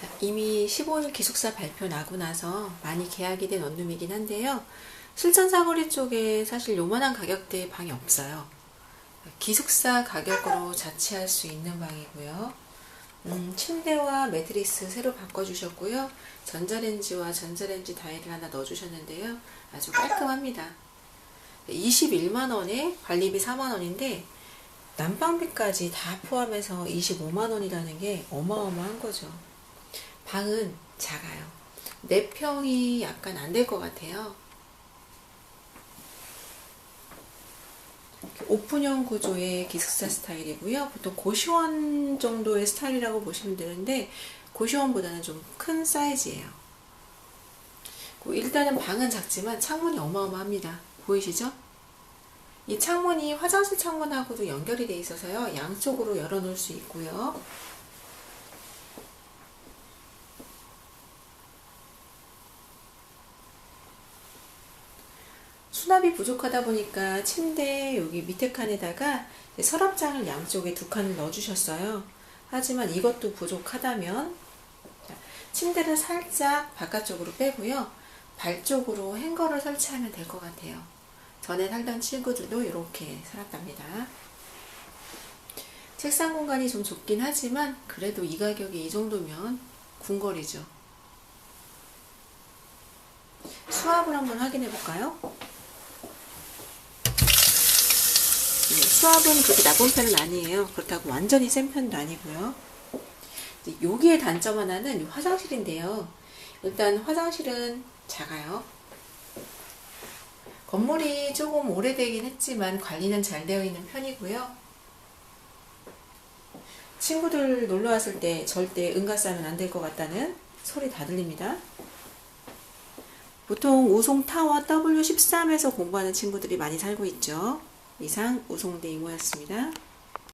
자, 이미 15일 기숙사 발표 나고 나서 많이 계약이 된 원룸이긴 한데요. 실전 사거리 쪽에 사실 요만한 가격대의 방이 없어요. 기숙사 가격으로 자취할 수 있는 방이고요. 음, 침대와 매트리스 새로 바꿔주셨고요. 전자레인지와 전자레인지 다이를 하나 넣어주셨는데요. 아주 깔끔합니다. 21만원에 관리비 4만원인데 난방비까지 다 포함해서 25만원이라는 게 어마어마한 거죠. 방은 작아요. 4평이 약간 안 될 것 같아요. 오픈형 구조의 기숙사 스타일이고요. 보통 고시원 정도의 스타일이라고 보시면 되는데 고시원보다는 좀 큰 사이즈예요. 그 일단은 방은 작지만 창문이 어마어마합니다. 보이시죠? 이 창문이 화장실 창문하고도 연결이 돼 있어서요. 양쪽으로 열어놓을 수 있고요. 수납이 부족하다 보니까 침대 여기 밑에 칸에다가 서랍장을 양쪽에 두 칸을 넣어주셨어요. 하지만 이것도 부족하다면 자, 침대를 살짝 바깥쪽으로 빼고요. 발 쪽으로 행거를 설치하면 될 것 같아요. 전에 살던 친구들도 이렇게 살았답니다. 책상 공간이 좀 좁긴 하지만 그래도 이 가격에 이 정도면 궁궐이죠. 수압을 한번 확인해 볼까요? 수압은 그렇게 나쁜 편은 아니에요. 그렇다고 완전히 센 편도 아니고요. 여기에 단점 하나는 이 화장실인데요. 일단 화장실은 작아요. 건물이 조금 오래되긴 했지만 관리는 잘 되어 있는 편이고요. 친구들 놀러 왔을 때 절대 응가 싸면 안 될 것 같다는 소리 다 들립니다. 보통 우송 타워 W13에서 공부하는 친구들이 많이 살고 있죠. 이상 우송대 이모였습니다.